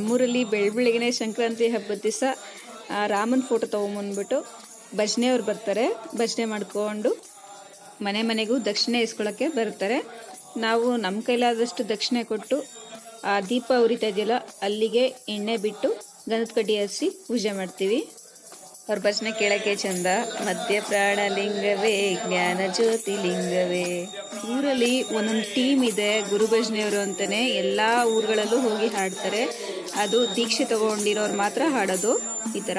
ನಮ್ಮೂರಲ್ಲಿ ಬೆಳ್ಬೆಳಗ್ಗೆ ಸಂಕ್ರಾಂತಿ ಹಬ್ಬದ ದಿವಸ ರಾಮನ ಫೋಟೋ ತೊಗೊಂಬಂದ್ಬಿಟ್ಟು ಭಜನೆಯವ್ರು ಬರ್ತಾರೆ. ಭಜನೆ ಮಾಡಿಕೊಂಡು ಮನೆ ಮನೆಗೂ ದಕ್ಷಿಣೆ ಇಸ್ಕೊಳ್ಳೋಕ್ಕೆ ಬರ್ತಾರೆ ನಾವು ನಮ್ಮ ಕೈಲಾದಷ್ಟು ದಕ್ಷಿಣೆ ಕೊಟ್ಟು, ಆ, ದೀಪ ಉರಿತಾ ಇದೆಯಲ್ಲ, ಅಲ್ಲಿಗೆ ಎಣ್ಣೆ ಬಿಟ್ಟು ಗಂಧದ ಕಡ್ಡಿ ಹಸಿ ಪೂಜೆ ಮಾಡ್ತೀವಿ. ಅವ್ರ ಭಜನೆ ಕೇಳೋಕ್ಕೆ ಚಂದ. ಮಧ್ಯ ಪ್ರಾಣ ಲಿಂಗವೇ, ಜ್ಞಾನ ಜ್ಯೋತಿ ಲಿಂಗವೇ. ಊರಲ್ಲಿ ಒಂದೊಂದು ಟೀಮ್ ಇದೆ ಗುರು ಭಜನೆಯವರು ಅಂತಲೇ ಎಲ್ಲ ಊರುಗಳಲ್ಲೂ ಹೋಗಿ ಹಾಡ್ತಾರೆ. ಅದು ದೀಕ್ಷೆ ತಗೊಂಡಿರೋರು ಮಾತ್ರ ಹಾಡೋದು ಈ ಥರ.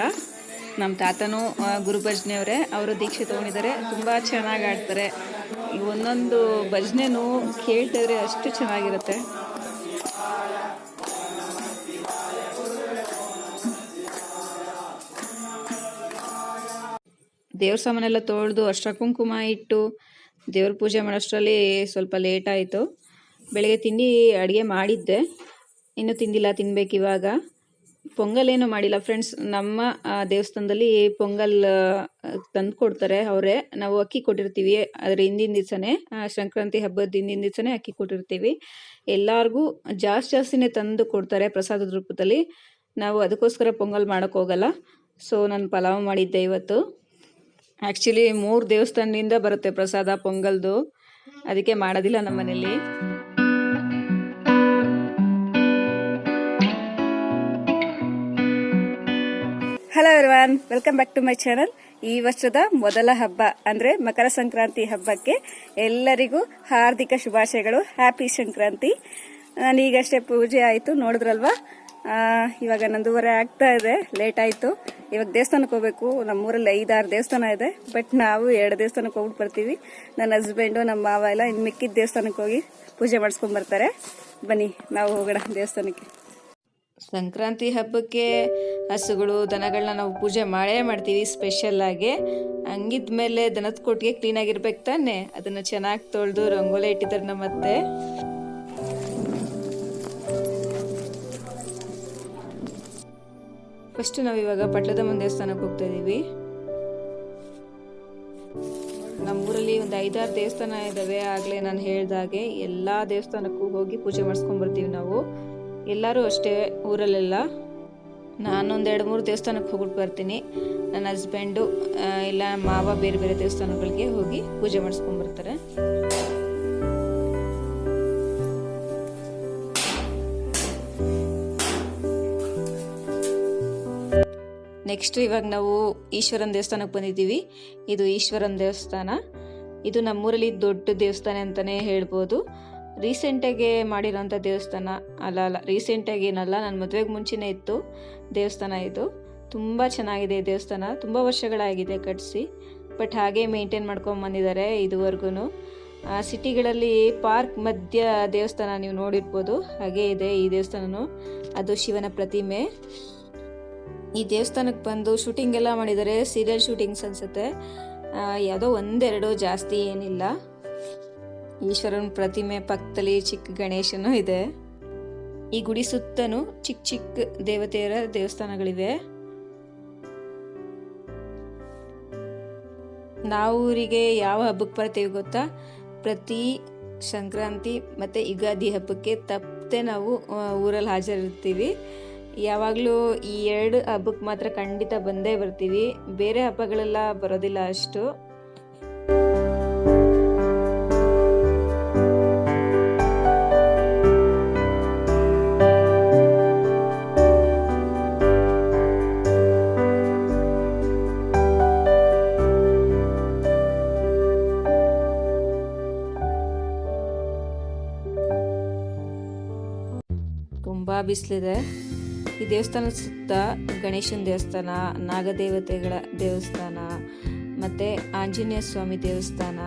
ನಮ್ಮ ತಾತನೂ ಆ, ಗುರು ಭಜನೆಯವರೇ ಅವರು ದೀಕ್ಷೆ ತಗೊಂಡಿದ್ದಾರೆ. ತುಂಬ ಚೆನ್ನಾಗಿ ಆಡ್ತಾರೆ ಒಂದೊಂದು ಭಜನೆನೂ ಕೇಳ್ತಾ ಇದ್ರೆ ಅಷ್ಟು ಚೆನ್ನಾಗಿರುತ್ತೆ. ದೇವ್ರ ಸಾಮಾನೆಲ್ಲ ತೊಳೆದು ಅಷ್ಟ ಕುಂಕುಮ ಇಟ್ಟು ದೇವ್ರ ಪೂಜೆ ಮಾಡೋಷ್ಟರಲ್ಲಿ ಸ್ವಲ್ಪ ಲೇಟ್ ಆಯಿತು. ಬೆಳಗ್ಗೆ ತಿಂಡಿ ಅಡುಗೆ ಮಾಡಿದ್ದೆ. ಇನ್ನೂ ತಿಂದಿಲ್ಲ, ತಿನ್ಬೇಕು ಇವಾಗ. ಪೊಂಗಲ್ ಏನು ಮಾಡಿಲ್ಲ ಫ್ರೆಂಡ್ಸ್ ನಮ್ಮ ದೇವಸ್ಥಾನದಲ್ಲಿ ಪೊಂಗಲ್ ತಂದು ಕೊಡ್ತಾರೆ ಅವರೇ. ನಾವು ಅಕ್ಕಿ ಕೊಟ್ಟಿರ್ತೀವಿ ಅದ್ರ ಹಿಂದಿನ ದಿವಸನೇ ಸಂಕ್ರಾಂತಿ ಹಬ್ಬದ ಹಿಂದಿನ ದಿವಸನೇ ಅಕ್ಕಿ ಕೊಟ್ಟಿರ್ತೀವಿ. ಎಲ್ಲರಿಗೂ ಜಾಸ್ತಿ ಜಾಸ್ತಿನೇ ತಂದು ಕೊಡ್ತಾರೆ ಪ್ರಸಾದದ ರೂಪದಲ್ಲಿ. ನಾವು ಅದಕ್ಕೋಸ್ಕರ ಪೊಂಗಲ್ ಮಾಡೋಕ್ಕೋಗಲ್ಲ ಸೊ ನಾನು ಪಲಾವ್ ಮಾಡಿದ್ದೆ ಇವತ್ತು. ಆ್ಯಕ್ಚುಲಿ ಮೂರು ದೇವಸ್ಥಾನದಿಂದ ಬರುತ್ತೆ ಪ್ರಸಾದ, ಪೊಂಗಲ್ದು. ಅದಕ್ಕೆ ಮಾಡೋದಿಲ್ಲ ನಮ್ಮ ಮನೇಲಿ hello everyone welcome back to my channel ಈ ವರ್ಷದ ಮೊದಲ ಹಬ್ಬ ಅಂದರೆ ಮಕರ ಸಂಕ್ರಾಂತಿ ಹಬ್ಬಕ್ಕೆ ಎಲ್ಲರಿಗೂ ಹಾರ್ದಿಕ ಶುಭಾಶಯಗಳು. ಹ್ಯಾಪಿ ಸಂಕ್ರಾಂತಿ. ನಾನೀಗಷ್ಟೇ ಪೂಜೆ ಆಯಿತು, ನೋಡಿದ್ರಲ್ವಾ? ಇವಾಗ ನಂದೂವರೆ ಆಗ್ತಾ ಇದೆ ಲೇಟ್ ಆಯಿತು. ಇವಾಗ ದೇವಸ್ಥಾನಕ್ಕೆ ಹೋಗ್ಬೇಕು. ನಮ್ಮೂರಲ್ಲಿ ಐದಾರು ದೇವಸ್ಥಾನ ಇದೆ ಬಟ್ ನಾವು ಎರಡು ದೇವಸ್ಥಾನಕ್ಕೆ ಹೋಗ್ಬಿಟ್ಟು ಬರ್ತೀವಿ. ನನ್ನ ಹಸ್ಬೆಂಡು ನಮ್ಮ ಮಾವ ಎಲ್ಲ ಇನ್ನು ಮಿಕ್ಕಿದ ದೇವಸ್ಥಾನಕ್ಕೆ ಹೋಗಿ ಪೂಜೆ ಮಾಡಿಸ್ಕೊಂಡ್ಬರ್ತಾರೆ ಬನ್ನಿ, ನಾವು ಹೋಗೋಣ ದೇವಸ್ಥಾನಕ್ಕೆ. ಸಂಕ್ರಾಂತಿ ಹಬ್ಬಕ್ಕೆ ಹಸುಗಳು ದನಗಳನ್ನ ನಾವು ಪೂಜೆ ಮಾಡೇ ಮಾಡ್ತೀವಿ ಸ್ಪೆಷಲ್ ಆಗಿ. ಹಂಗಿದ್ಮೇಲೆ ದನದ ಕೊಟ್ಟಿಗೆ ಕ್ಲೀನ್ ಆಗಿರ್ಬೇಕು ತಾನೆ. ಅದನ್ನ ಚೆನ್ನಾಗಿ ತೊಳೆದು ರಂಗೋಲಿ ಇಟ್ಟಿದ್ದಾರೆ ನಮ್ಮ ಮತ್ತೆ. ಫಸ್ಟ್ ನಾವು ಇವಾಗ ಪಟ್ಲದಮ್ಮನ ದೇವಸ್ಥಾನಕ್ಕೆ ಹೋಗ್ತಾ ಇದೀವಿ. ನಮ್ಮೂರಲ್ಲಿ ಒಂದು ಐದಾರು ದೇವಸ್ಥಾನ ಇದ್ದಾವೆ ಆಗಲೇ ನಾನು ಹೇಳ್ದಾಗೆ ಎಲ್ಲ ದೇವಸ್ಥಾನಕ್ಕೂ ಹೋಗಿ ಪೂಜೆ ಮಾಡಿಸ್ಕೊಂಡ್ ಬರ್ತೀವಿ ನಾವು. ಎಲ್ಲರೂ ಅಷ್ಟೇ ಊರಲ್ಲೆಲ್ಲ. ನಾನೊಂದು ಎರಡು ಮೂರು ದೇವಸ್ಥಾನಕ್ಕೆ ಹೋಗ್ಬಿಟ್ಟು ಬರ್ತೀನಿ. ನನ್ನ ಹಸ್ಬೆಂಡು ಇಲ್ಲ ಮಾವ ಬೇರೆ ಬೇರೆ ದೇವಸ್ಥಾನಗಳಿಗೆ ಹೋಗಿ ಪೂಜೆ ಮಾಡಿಸ್ಕೊಂಡ್ಬರ್ತಾರೆ ನೆಕ್ಸ್ಟ್ ಇವಾಗ ನಾವು ಈಶ್ವರನ ದೇವಸ್ಥಾನಕ್ಕೆ ಬಂದಿದ್ದೀವಿ. ಇದು ಈಶ್ವರನ ದೇವಸ್ಥಾನ. ಇದು ನಮ್ಮೂರಲ್ಲಿ ದೊಡ್ಡ ದೇವಸ್ಥಾನ ಅಂತಲೇ ಹೇಳ್ಬೋದು. ರೀಸೆಂಟಾಗಿ ಮಾಡಿರೋಂಥ ದೇವಸ್ಥಾನ, ಅಲ್ಲ ಅಲ್ಲ, ರೀಸೆಂಟಾಗಿ ಏನಲ್ಲ, ನನ್ನ ಮದುವೆಗೆ ಮುಂಚೆನೇ ಇತ್ತು ದೇವಸ್ಥಾನ ಇದು. ತುಂಬ ಚೆನ್ನಾಗಿದೆ ಈ ದೇವಸ್ಥಾನ, ತುಂಬ ವರ್ಷಗಳಾಗಿದೆ ಕಟ್ಟಿಸಿ ಬಟ್ ಹಾಗೆ ಮೇಂಟೈನ್ ಮಾಡ್ಕೊಂಡು ಬಂದಿದ್ದಾರೆ ಇದುವರೆಗೂ ಸಿಟಿಗಳಲ್ಲಿ ಪಾರ್ಕ್ ಮಧ್ಯ ದೇವಸ್ಥಾನ ನೀವು ನೋಡಿರ್ಬೋದು, ಹಾಗೆ ಇದೆ ಈ ದೇವಸ್ಥಾನನು. ಅದು ಶಿವನ ಪ್ರತಿಮೆ. ಈ ದೇವಸ್ಥಾನಕ್ಕೆ ಬಂದು ಶೂಟಿಂಗ್ ಎಲ್ಲ ಮಾಡಿದ್ದಾರೆ ಸೀರಿಯಲ್ ಶೂಟಿಂಗ್ಸ್ ಅನ್ಸುತ್ತೆ. ಯಾವುದೋ ಒಂದೆರಡು ಜಾಸ್ತಿ ಏನಿಲ್ಲ. ಈಶ್ವರನ ಪ್ರತಿಮೆ ಪಕ್ಕದಲ್ಲಿ ಚಿಕ್ಕ ಗಣೇಶನು ಇದೆ. ಈ ಗುಡಿ ಸುತ್ತನೂ ಚಿಕ್ಕ ಚಿಕ್ಕ ದೇವತೆಯರ ದೇವಸ್ಥಾನಗಳಿವೆ. ನಾವು ಊರಿಗೆ ಯಾವ ಹಬ್ಬಕ್ಕೆ ಬರ್ತೀವಿ ಗೊತ್ತಾ? ಪ್ರತಿ ಸಂಕ್ರಾಂತಿ ಮತ್ತು ಯುಗಾದಿ ಹಬ್ಬಕ್ಕೆ ತಪ್ಪದೆ ನಾವು ಊರಲ್ಲಿ ಹಾಜರಿರ್ತೀವಿ. ಯಾವಾಗಲೂ ಈ ಎರಡು ಹಬ್ಬಕ್ಕೆ ಮಾತ್ರ ಖಂಡಿತ ಬಂದೇ ಬರ್ತೀವಿ. ಬೇರೆ ಹಬ್ಬಗಳೆಲ್ಲ ಬರೋದಿಲ್ಲ ಅಷ್ಟು. ಬಿಸಿಲಿದೆ. ಈ ದೇವಸ್ಥಾನದ ಸುತ್ತ ಗಣೇಶನ ದೇವಸ್ಥಾನ, ನಾಗದೇವತೆಗಳ ದೇವಸ್ಥಾನ, ಮತ್ತು ಆಂಜನೇಯ ಸ್ವಾಮಿ ದೇವಸ್ಥಾನ,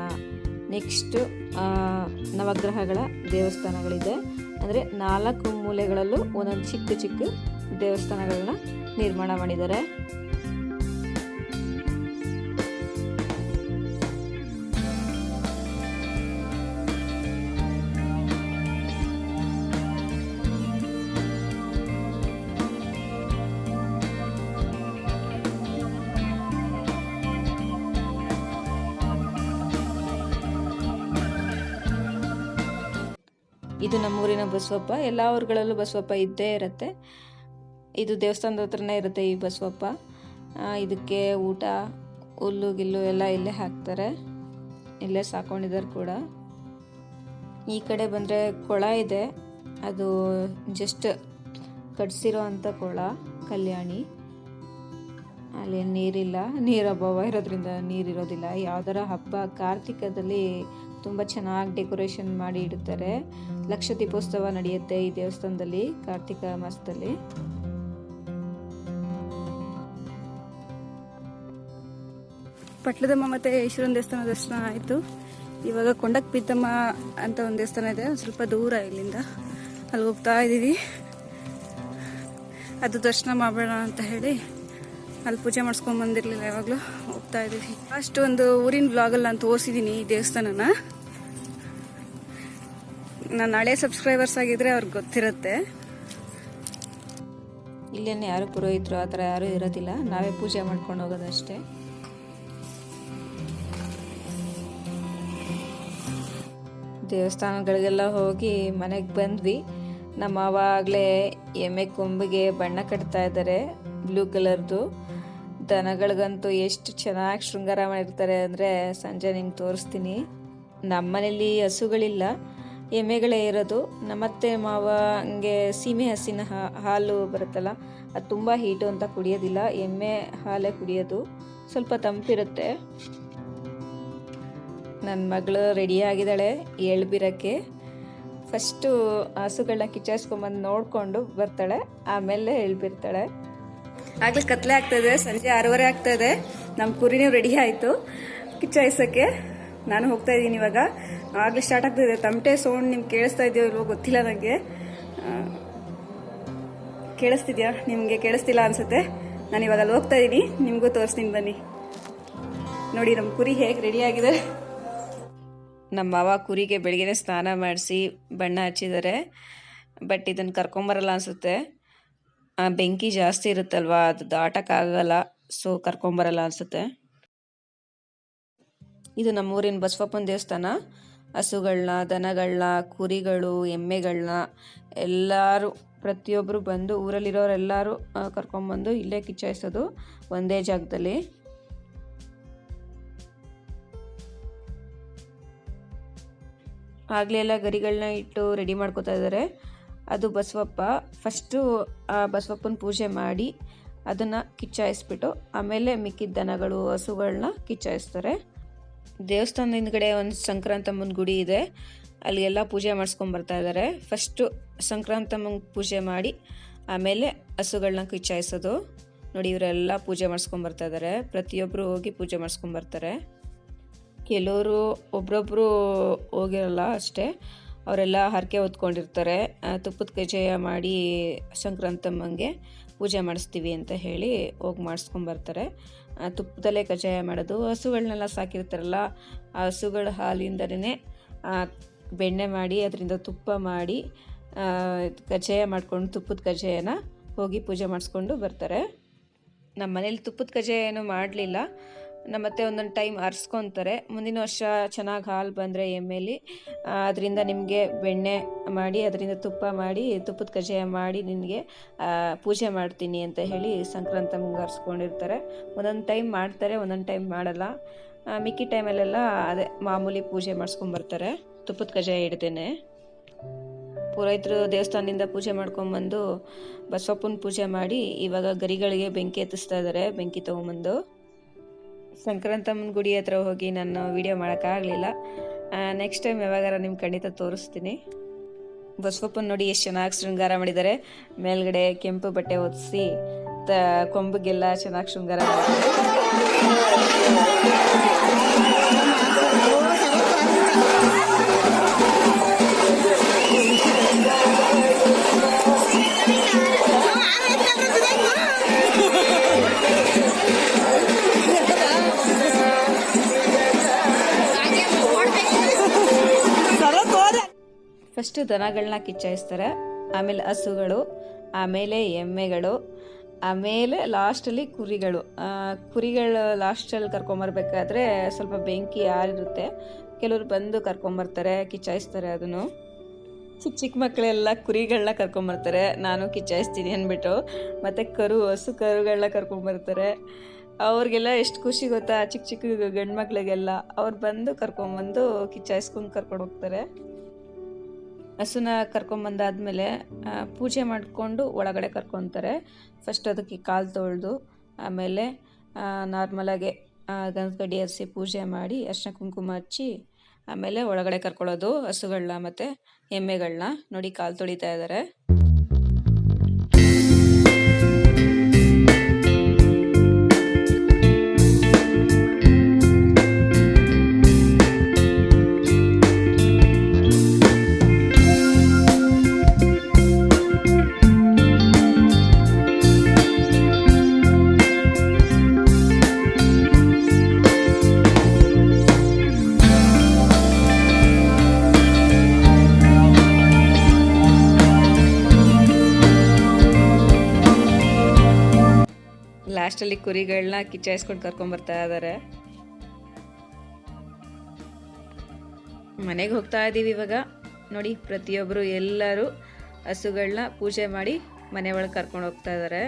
ನೆಕ್ಸ್ಟು ನವಗ್ರಹಗಳ ದೇವಸ್ಥಾನಗಳಿದೆ. ಅಂದರೆ ನಾಲ್ಕು ಮೂಲೆಗಳಲ್ಲೂ ಒಂದೊಂದು ಚಿಕ್ಕ ಚಿಕ್ಕ ದೇವಸ್ಥಾನಗಳನ್ನ ನಿರ್ಮಾಣ ಮಾಡಿದ್ದಾರೆ. ನಮ್ಮೂರಿನ ಬಸವಪ್ಪ, ಎಲ್ಲ ಊರುಗಳಲ್ಲೂ ಬಸವಪ್ಪ ಇದ್ದೇ ಇರುತ್ತೆ. ಇದು ದೇವಸ್ಥಾನದ ಹತ್ರನೇ ಇರುತ್ತೆ ಈ ಬಸವಪ್ಪ. ಇದಕ್ಕೆ ಊಟ, ಹುಲ್ಲು, ಗಿಲ್ಲು ಎಲ್ಲ ಇಲ್ಲೇ ಹಾಕ್ತಾರೆ. ಇಲ್ಲೇ ಸಾಕೊಂಡಿದ್ದಾರೆ ಕೂಡ. ಈ ಕಡೆ ಬಂದರೆ ಕೊಳ ಇದೆ. ಅದು ಜಸ್ಟ್ ಕಟ್ಸಿರೋ ಅಂಥ ಕೊಳ, ಕಲ್ಯಾಣಿ. ಅಲ್ಲಿ ನೀರಿಲ್ಲ. ನೀರು ಅಭಾವ ಇರೋದ್ರಿಂದ ನೀರಿರೋದಿಲ್ಲ ಯಾವ್ದಾರ ಹಬ್ಬ ಕಾರ್ತಿಕದಲ್ಲಿ ತುಂಬ ಚೆನ್ನಾಗಿ ಡೆಕೋರೇಷನ್ ಮಾಡಿ ಇಡುತ್ತಾರೆ ಲಕ್ಷ ದೀಪೋತ್ಸವ ನಡೆಯುತ್ತೆ ಈ ದೇವಸ್ಥಾನದಲ್ಲಿ, ಕಾರ್ತಿಕ ಮಾಸದಲ್ಲಿ. ಪಟ್ಲದಮ್ಮ ಮತ್ತೆ ಈಶ್ವರನ ದೇವಸ್ಥಾನ ದರ್ಶನ ಆಯಿತು. ಇವಾಗ ಕೊಂಡಕ್ ಪೀತಮ್ಮ ಅಂತ ಒಂದು ದೇವಸ್ಥಾನ ಇದೆ ಸ್ವಲ್ಪ ದೂರ ಇಲ್ಲಿಂದ. ಅಲ್ಲಿ ಹೋಗ್ತಾ ಇದ್ದೀವಿ ಅದು ದರ್ಶನ ಮಾಡೋಣ ಅಂತ ಹೇಳಿ. ಅಲ್ಲಿ ಪೂಜೆ ಮಾಡಿಸ್ಕೊಂಡ್ ಬಂದಿರಲಿಲ್ಲ ಯಾವಾಗಲೂ ಹೋಗ್ತಾ ಇದ್ದೀವಿ. ಫಸ್ಟ್ ಒಂದು ಊರಿನ ಬ್ಲಾಗಲ್ಲಿ ನಾನು ತೋರಿಸಿದೀನಿ ಈ ದೇವಸ್ಥಾನನ. ನಾನು ಹಳೆ ಸಬ್ಸ್ಕ್ರೈಬರ್ಸ್ ಆಗಿದ್ರೆ ಅವ್ರಿಗೆ ಗೊತ್ತಿರುತ್ತೆ. ಇಲ್ಲೇನೆ ಯಾರು ಪುರೋಹಿತರು ಆ ಥರ ಯಾರೂ ಇರೋದಿಲ್ಲ. ನಾವೇ ಪೂಜೆ ಮಾಡ್ಕೊಂಡು ಹೋಗೋದಷ್ಟೇ. ದೇವಸ್ಥಾನಗಳಿಗೆಲ್ಲ ಹೋಗಿ ಮನೆಗೆ ಬಂದ್ವಿ. ನಮ್ಮ ಆವಾಗಲೇ ಎಮ್ಮೆ ಕೊಂಬಿಗೆ ಬಣ್ಣ ಕಟ್ತಾ ಇದ್ದಾರೆ ಬ್ಲೂ ಕಲರ್ದು ದನಗಳಿಗಂತೂ ಎಷ್ಟು ಚೆನ್ನಾಗಿ ಶೃಂಗಾರ ಮಾಡಿರ್ತಾರೆ ಅಂದರೆ ಸಂಜೆ ನಿಮ್ಗೆ ತೋರಿಸ್ತೀನಿ. ನಮ್ಮನೇಲಿ ಹಸುಗಳಿಲ್ಲ, ಎಮ್ಮೆಗಳೇ ಇರೋದು. ನಮ್ಮತ್ತೆ ಮಾವ ಹಂಗೆ ಸೀಮೆ ಹಸಿನ ಹಾಲು ಬರುತ್ತಲ್ಲ, ಅದು ತುಂಬ ಹೀಟು ಅಂತ ಕುಡಿಯೋದಿಲ್ಲ. ಎಮ್ಮೆ ಹಾಲೇ ಕುಡಿಯೋದು. ಸ್ವಲ್ಪ ತಂಪಿರುತ್ತೆ. ನನ್ನ ಮಗಳು ರೆಡಿ ಆಗಿದ್ದಾಳೆ, ಏಳ್ಬಿರಕ್ಕೆ. ಫಸ್ಟು ಹಸುಗಳನ್ನ ಕಿಚ್ಚಾಯಿಸ್ಕೊಂಬಂದು ನೋಡಿಕೊಂಡು ಬರ್ತಾಳೆ, ಆಮೇಲೆ ಹೇಳ್ಬಿರ್ತಾಳೆ ಆಗ್ಲೇ ಕತ್ಲೆ ಆಗ್ತಾ ಇದೆ, ಸಂಜೆ ಆರೂವರೆ ಆಗ್ತಾ ಇದೆ. ನಮ್ಮ ಕುರಿನೂ ರೆಡಿ ಆಯಿತು. ಕಿಚ್ಚಾಯಿಸೋಕ್ಕೆ ನಾನು ಹೋಗ್ತಾ ಇದ್ದೀನಿ ಇವಾಗ. ಆಗ್ಲೇ ಸ್ಟಾರ್ಟ್ ಆಗ್ತಿದೆ ತಮಟೆ, ಸೌಂಡ್ ನಿಮ್ಗೆ ಕೇಳಿಸ್ತಾ ಇದೆಯೋ ಇಲ್ವೋ ಗೊತ್ತಿಲ್ಲ ನನಗೆ ಕೇಳಿಸ್ತಿದ್ಯಾ? ನಿಮಗೆ ಕೇಳಿಸ್ತಿಲ್ಲ ಅನ್ಸುತ್ತೆ? ನಾನು ಇವಾಗ ಅಲ್ಲಿ ಹೋಗ್ತಾ ಇದ್ದೀನಿ ನಿಮಗೂ ತೋರಿಸ್ತೀನಿ ಬನ್ನಿ. ನೋಡಿ ನಮ್ಮ ಕುರಿ ಹೇಗೆ ರೆಡಿ ಆಗಿದೆ. ನಮ್ಮ ಮಾವ ಕುರಿಗೆ ಬೆಳಿಗ್ಗೆ ಸ್ನಾನ ಮಾಡಿಸಿ ಬಣ್ಣ ಹಚ್ಚಿದ್ದಾರೆ ಬಟ್ ಇದನ್ನು ಕರ್ಕೊಂಬರಲ್ಲ ಅನಿಸುತ್ತೆ. ಬೆಂಕಿ ಜಾಸ್ತಿ ಇರುತ್ತಲ್ವಾ? ಅದು ದಾಟಕ್ಕಾಗಲ್ಲ ಸೊ ಕರ್ಕೊಂಬರಲ್ಲ ಅನ್ಸುತ್ತೆ. ಇದು ನಮ್ಮೂರಿನ ಬಸವಪ್ಪನ ದೇವಸ್ಥಾನ. ಹಸುಗಳನ್ನ ದನಗಳನ್ನ ಕುರಿಗಳು ಎಮ್ಮೆಗಳನ್ನ ಎಲ್ಲರೂ ಪ್ರತಿಯೊಬ್ಬರು ಬಂದು ಊರಲ್ಲಿರೋರೆಲ್ಲರೂ ಕರ್ಕೊಂಬಂದು ಇಲ್ಲೇ ಕಿಚ್ಚಾಯಿಸೋದು ಒಂದೇ ಜಾಗದಲ್ಲಿ. ಆಗಲೇ ಎಲ್ಲ ಗರಿಗಳನ್ನ ಇಟ್ಟು ರೆಡಿ ಮಾಡ್ಕೋತಾ ಇದ್ದಾರೆ ಅದು ಬಸವಪ್ಪ ಫಸ್ಟು, ಆ, ಬಸವಪ್ಪನ ಪೂಜೆ ಮಾಡಿ ಅದನ್ನು ಕಿಚ್ಚಾಯಿಸ್ಬಿಟ್ಟು ಆಮೇಲೆ ಮಿಕ್ಕಿದ ದನಗಳು ಹಸುಗಳನ್ನ ಕಿಚ್ಚಾಯಿಸ್ತಾರೆ. ದೇವಸ್ಥಾನದ ಹಿಂದ್ಗಡೆ ಒಂದು ಸಂಕ್ರಾಂತಮ್ಮನ ಗುಡಿ ಇದೆ. ಅಲ್ಲಿ ಎಲ್ಲ ಪೂಜೆ ಮಾಡಿಸ್ಕೊಂಬರ್ತಾ ಇದ್ದಾರೆ ಫಸ್ಟು ಸಂಕ್ರಾಂತಮ್ಮನ ಪೂಜೆ ಮಾಡಿ ಆಮೇಲೆ ಹಸುಗಳನ್ನ ಕಿಚ್ಚಾಯಿಸೋದು. ನೋಡಿ, ಇವರೆಲ್ಲ ಪೂಜೆ ಮಾಡಿಸ್ಕೊಂಬರ್ತಾ ಇದ್ದಾರೆ ಪ್ರತಿಯೊಬ್ಬರು ಹೋಗಿ ಪೂಜೆ ಮಾಡಿಸ್ಕೊಂಬರ್ತಾರೆ ಕೆಲವರು ಒಬ್ಬರೊಬ್ಬರು ಹೋಗಿರಲ್ಲ ಅಷ್ಟೇ. ಅವರೆಲ್ಲ ಹರಕೆ ಹೊತ್ಕೊಂಡಿರ್ತಾರೆ. ತುಪ್ಪದ ಕಜ್ಜಾಯ ಮಾಡಿ ಸಂಕ್ರಾಂತಮ್ಮಂಗೆ ಪೂಜೆ ಮಾಡಿಸ್ತೀವಿ ಅಂತ ಹೇಳಿ ಹೋಗಿ ಮಾಡಿಸ್ಕೊಂಬರ್ತಾರೆ ತುಪ್ಪದಲ್ಲೇ ಕಜ್ಜಾಯ ಮಾಡೋದು. ಹಸುಗಳನ್ನೆಲ್ಲ ಸಾಕಿರ್ತಾರಲ್ಲ, ಆ ಹಸುಗಳ ಹಾಲಿಂದನೇ ಬೆಣ್ಣೆ ಮಾಡಿ ಅದರಿಂದ ತುಪ್ಪ ಮಾಡಿ ಕಜ್ಜಾಯ ಮಾಡ್ಕೊಂಡು ತುಪ್ಪದ ಕಜ್ಜಾಯನ ಹೋಗಿ ಪೂಜೆ ಮಾಡಿಸ್ಕೊಂಡು ಬರ್ತಾರೆ. ನಮ್ಮ ಮನೇಲಿ ತುಪ್ಪದ ಕಜ್ಜಾಯ ಏನು ಮಾಡಲಿಲ್ಲ. ನಮ್ಮತ್ತೆ ಒಂದೊಂದು ಟೈಮ್ ಅರ್ಸ್ಕೊತಾರೆ ಮುಂದಿನ ವರ್ಷ ಚೆನ್ನಾಗಿ ಹಾಲು ಬಂದರೆ ಎಮ್ಮೆಲಿ. ಅದರಿಂದ ನಿಮಗೆ ಬೆಣ್ಣೆ ಮಾಡಿ, ಅದರಿಂದ ತುಪ್ಪ ಮಾಡಿ, ತುಪ್ಪದ ಕಜ್ಜಾಯ ಮಾಡಿ ನಿನಗೆ ಪೂಜೆ ಮಾಡ್ತೀನಿ ಅಂತ ಹೇಳಿ ಸಂಕ್ರಾಂತ ಅರ್ಸ್ಕೊಂಡಿರ್ತಾರೆ ಒಂದೊಂದು ಟೈಮ್ ಮಾಡ್ತಾರೆ, ಒಂದೊಂದು ಟೈಮ್ ಮಾಡಲ್ಲ. ಮಿಕ್ಕಿ ಟೈಮಲ್ಲೆಲ್ಲ ಅದೇ ಮಾಮೂಲಿ ಪೂಜೆ ಮಾಡಿಸ್ಕೊಂಬರ್ತಾರೆ ತುಪ್ಪದ ಕಜ್ಜಾಯ ಇಡ್ತೇನೆ ಪುರೋಹಿತರು ದೇವಸ್ಥಾನದಿಂದ ಪೂಜೆ ಮಾಡ್ಕೊಂಬಂದು ಬಸವಪ್ಪನ ಪೂಜೆ ಮಾಡಿ ಇವಾಗ ಗರಿಗಳಿಗೆ ಬೆಂಕಿ ಎತ್ತಿಸ್ತಾ ಇದ್ದಾರೆ ಬೆಂಕಿ ತೊಗೊಂಬಂದು. ಸಂಕ್ರಾಂತಮ್ಮನ ಗುಡಿ ಹತ್ರ ಹೋಗಿ ನಾನು ವಿಡಿಯೋ ಮಾಡೋಕ್ಕಾಗಲಿಲ್ಲ. ನೆಕ್ಸ್ಟ್ ಟೈಮ್ ಯಾವಾಗಾರ ನಿಮ್ಮ ಖಂಡಿತ ತೋರಿಸ್ತೀನಿ. ಬಸವಪ್ಪನ ನೋಡಿ ಎಷ್ಟು ಚೆನ್ನಾಗಿ ಶೃಂಗಾರ ಮಾಡಿದ್ದಾರೆ ಮೇಲ್ಗಡೆ ಕೆಂಪು ಬಟ್ಟೆ ಒದಿಸಿ ತ, ಕೊಂಬಿಗೆಲ್ಲ ಚೆನ್ನಾಗಿ ಶೃಂಗಾರ ಮಾಡಿದ್ದಾರೆ ಫಸ್ಟ್ ದನಗಳನ್ನ ಕಿಚ್ಚಾಯಿಸ್ತಾರೆ ಆಮೇಲೆ ಹಸುಗಳು, ಆಮೇಲೆ ಎಮ್ಮೆಗಳು, ಆಮೇಲೆ ಲಾಸ್ಟಲ್ಲಿ ಕುರಿಗಳು. ಕುರಿಗಳು ಲಾಸ್ಟಲ್ಲಿ ಕರ್ಕೊಂಬರ್ಬೇಕಾದ್ರೆ ಸ್ವಲ್ಪ ಬೆಂಕಿ ಆರಿರುತ್ತೆ. ಕೆಲವರು ಬಂದು ಕರ್ಕೊಂಬರ್ತಾರೆ ಕಿಚ್ಚಾಯಿಸ್ತಾರೆ ಅದನ್ನು. ಚಿಕ್ಕ ಚಿಕ್ಕ ಮಕ್ಕಳೆಲ್ಲ ಕುರಿಗಳನ್ನ ಕರ್ಕೊಂಬರ್ತಾರೆ. ನಾನು ಕಿಚ್ಚಾಯಿಸ್ತೀನಿ ಅಂದ್ಬಿಟ್ಟು. ಮತ್ತು ಕರು, ಹಸು ಕರುಗಳನ್ನ ಕರ್ಕೊಂಬರ್ತಾರೆ. ಅವ್ರಿಗೆಲ್ಲ ಎಷ್ಟು ಖುಷಿ ಗೊತ್ತಾ? ಚಿಕ್ಕ ಚಿಕ್ಕ ಗಂಡು ಮಕ್ಕಳಿಗೆಲ್ಲ ಅವ್ರು ಬಂದು ಕರ್ಕೊಂಬಂದು ಕಿಚ್ಚಾಯಿಸ್ಕೊಂಡು ಕರ್ಕೊಂಡು ಹೋಗ್ತಾರೆ ಹಸುನ ಕರ್ಕೊಂಬಂದಾದ್ಮೇಲೆ ಪೂಜೆ ಮಾಡಿಕೊಂಡು ಒಳಗಡೆ ಕರ್ಕೊತಾರೆ. ಫಸ್ಟ್ ಅದಕ್ಕೆ ಕಾಲು ತೊಳೆದು, ಆಮೇಲೆ ನಾರ್ಮಲಾಗೆ ಗಂಧ ಕಡ್ಡಿ ಹರಿಸಿ ಪೂಜೆ ಮಾಡಿ, ಅರ್ಶಿನ ಕುಂಕುಮ ಹಚ್ಚಿ, ಆಮೇಲೆ ಒಳಗಡೆ ಕರ್ಕೊಳ್ಳೋದು ಹಸುಗಳನ್ನ ಮತ್ತು ಎಮ್ಮೆಗಳನ್ನ ನೋಡಿ ಕಾಲು ತೊಳಿತಾ ಇದ್ದಾರೆ ಲಾಸ್ಟಲ್ಲಿ ಕುರಿಗಳನ್ನ ಕಿಚ್ಚಾಯಿಸ್ಕೊಂಡು ಕರ್ಕೊಂಬರ್ತಾ ಇದ್ದಾರೆ ಮನೆಗೆ ಹೋಗ್ತಾ ಇದ್ದೀವಿ ಇವಾಗ. ನೋಡಿ ಪ್ರತಿಯೊಬ್ಬರು ಎಲ್ಲರೂ ಹಸುಗಳನ್ನ ಪೂಜೆ ಮಾಡಿ ಮನೆ ಒಳಗೆ ಕರ್ಕೊಂಡು ಹೋಗ್ತಾ ಇದ್ದಾರೆ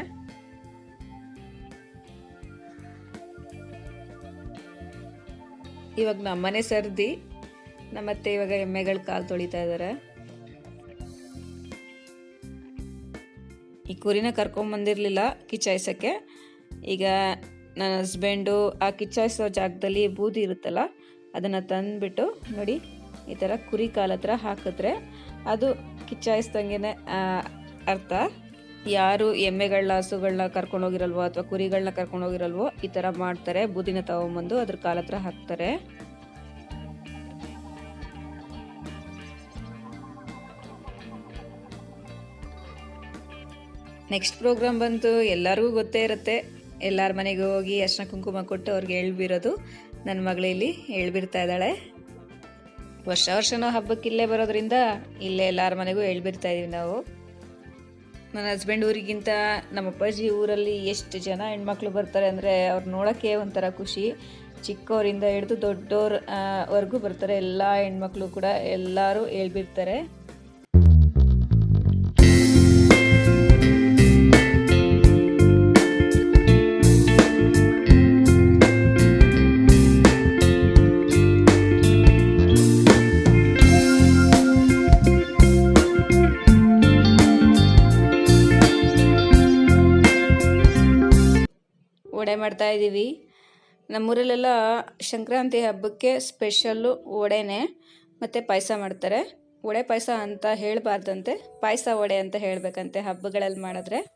ಇವಾಗ ನಮ್ಮನೆ ಸರ್ದಿ. ನಮ್ಮತ್ತೆ ಇವಾಗ ಎಮ್ಮೆಗಳು ಕಾಲು ತೊಳಿತಾ ಇದ್ದಾರೆ ಈ ಕುರಿನ ಕರ್ಕೊಂಬಂದಿರಲಿಲ್ಲ ಕಿಚ್ಚಾಯಿಸೋಕ್ಕೆ. ಈಗ ನನ್ನ ಹಸ್ಬೆಂಡು ಆ ಕಿಚ್ಚಾಯಿಸೋ ಜಾಗದಲ್ಲಿ ಬೂದಿ ಇರುತ್ತಲ್ಲ, ಅದನ್ನು ತಂದುಬಿಟ್ಟು ನೋಡಿ, ಈ ಥರ ಕುರಿ ಕಾಲ ಹತ್ರ ಹಾಕಿದ್ರೆ ಅದು ಕಿಚ್ಚಾಯಿಸ್ದಂಗೆ ಅರ್ಥ? ಯಾರು ಎಮ್ಮೆಗಳನ್ನ ಹಸುಗಳನ್ನ ಕರ್ಕೊಂಡೋಗಿರಲ್ವೋ ಅಥವಾ ಕುರಿಗಳನ್ನ ಕರ್ಕೊಂಡೋಗಿರಲ್ವೋ ಈ ಥರ ಮಾಡ್ತಾರೆ, ಬೂದಿನ ತಗೊಂಬಂದು ಅದ್ರ ಕಾಲ ಹತ್ರ ಹಾಕ್ತಾರೆ. ನೆಕ್ಸ್ಟ್ ಪ್ರೋಗ್ರಾಮ್ ಬಂತು, ಎಲ್ಲರಿಗೂ ಗೊತ್ತೇ ಇರುತ್ತೆ. ಎಲ್ಲರ ಮನೆಗೆ ಹೋಗಿ ಅರ್ಶಿನ ಕುಂಕುಮ ಕೊಟ್ಟು ಅವ್ರಿಗೆ ಹೇಳ್ಬಿರೋದು. ನನ್ನ ಮಗಳು ಇಲ್ಲಿ ಹೇಳ್ಬಿರ್ತಾ ಇದ್ದಾಳೆ. ವರ್ಷ ವರ್ಷನೂ ಹಬ್ಬಕ್ಕೆ ಇಲ್ಲೇ ಬರೋದ್ರಿಂದ ಇಲ್ಲೇ ಎಲ್ಲರ ಮನೆಗೂ ಹೇಳ್ಬಿರ್ತಾ ಇದೀವಿ ನಾವು. ನನ್ನ ಹಸ್ಬೆಂಡ್ ಊರಿಗಿಂತ ನಮ್ಮ ಅಪ್ಪಾಜಿ ಊರಲ್ಲಿ ಎಷ್ಟು ಜನ ಹೆಣ್ಮಕ್ಳು ಬರ್ತಾರೆ ಅಂದರೆ ಅವ್ರು ನೋಡೋಕ್ಕೆ ಒಂಥರ ಖುಷಿ. ಚಿಕ್ಕವರಿಂದ ಹಿಡಿದು ದೊಡ್ಡವ್ರ ವರ್ಗೂ ಬರ್ತಾರೆ. ಎಲ್ಲ ಹೆಣ್ಮಕ್ಳು ಕೂಡ ಎಲ್ಲರೂ ಹೇಳ್ಬಿರ್ತಾರೆ ಮಾಡ್ತಾ ಇದ್ದೀವಿ. ನಮ್ಮೂರಲ್ಲೆಲ್ಲ ಸಂಕ್ರಾಂತಿ ಹಬ್ಬಕ್ಕೆ ಸ್ಪೆಷಲ್ಲು ವಡೆನೇ ಮತ್ತು ಪಾಯಸ ಮಾಡ್ತಾರೆ. ವಡೆ ಪಾಯಸ ಅಂತ ಹೇಳಬಾರ್ದಂತೆ, ಪಾಯಸ ವಡೆ ಅಂತ ಹೇಳಬೇಕಂತೆ ಹಬ್ಬಗಳಲ್ಲಿ ಮಾಡಿದ್ರೆ.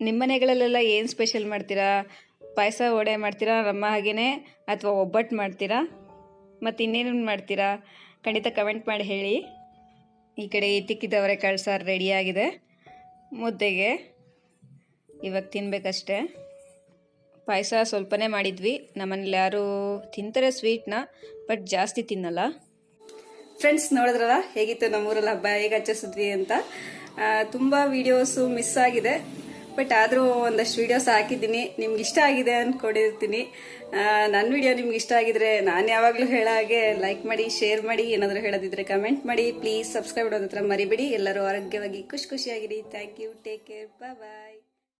ನಿಮ್ಮ ಮನೆಗಳಲ್ಲೆಲ್ಲ ಏನು ಸ್ಪೆಷಲ್ ಮಾಡ್ತೀರಾ? ಪಾಯಸ ವಡೆ ಮಾಡ್ತೀರಾ, ನಮ್ಮ ಹಾಗೆಯೇ ಅಥವಾ ಒಬ್ಬಟ್ಟು ಮಾಡ್ತೀರಾ? ಮತ್ತು ಇನ್ನೇನೇನು ಮಾಡ್ತೀರಾ? ಖಂಡಿತ ಕಮೆಂಟ್ ಮಾಡಿ ಹೇಳಿ. ಈ ಕಡೆ ತಿಕ್ಕಿದವರೆ ಸಾರು ರೆಡಿಯಾಗಿದೆ ಮುದ್ದೆಗೆ ಇವಾಗ ತಿನ್ನಬೇಕಷ್ಟೇ ಪಾಯಸ ಸ್ವಲ್ಪನೇ ಮಾಡಿದ್ವಿ. ನಮ್ಮನೇಲಿ ಯಾರೂ ತಿಂತಾರೆ ಸ್ವೀಟ್ನ ಬಟ್ ಜಾಸ್ತಿ ತಿನ್ನಲ್ಲ. ಫ್ರೆಂಡ್ಸ್ ನೋಡಿದ್ರಲ್ಲ? ಹೇಗಿತ್ತು ನಮ್ಮೂರಲ್ಲಿ ಹಬ್ಬ? ಹೇಗೆ ಹಚ್ಚಿಸಿದ್ವಿ ಅಂತ? ತುಂಬ ವೀಡಿಯೋಸು ಮಿಸ್ ಆಗಿದೆ. ಬಟ್ ಆದರೂ ಒಂದಷ್ಟು ವಿಡಿಯೋಸ್ ಹಾಕಿದ್ದೀನಿ. ನಿಮ್ಗೆ ಇಷ್ಟ ಆಗಿದೆ ಅಂದ್ಕೊಂಡಿರ್ತೀನಿ ನನ್ನ ವಿಡಿಯೋ ನಿಮ್ಗೆ ಇಷ್ಟ ಆಗಿದ್ರೆ ನಾನು ಯಾವಾಗಲೂ ಹೇಳೋ ಹಾಗೆ ಲೈಕ್ ಮಾಡಿ ಶೇರ್ ಮಾಡಿ, ಏನಾದರೂ ಹೇಳೋದಿದ್ರೆ ಕಮೆಂಟ್ ಮಾಡಿ. ಪ್ಲೀಸ್ ಸಬ್ಸ್ಕ್ರೈಬ್ ಮಾಡೋದ್ರ ಮರಿಬೇಡಿ. ಎಲ್ಲರೂ ಆರೋಗ್ಯವಾಗಿ ಖುಷಿ ಖುಷಿಯಾಗಿರಿ. Thank you take care bye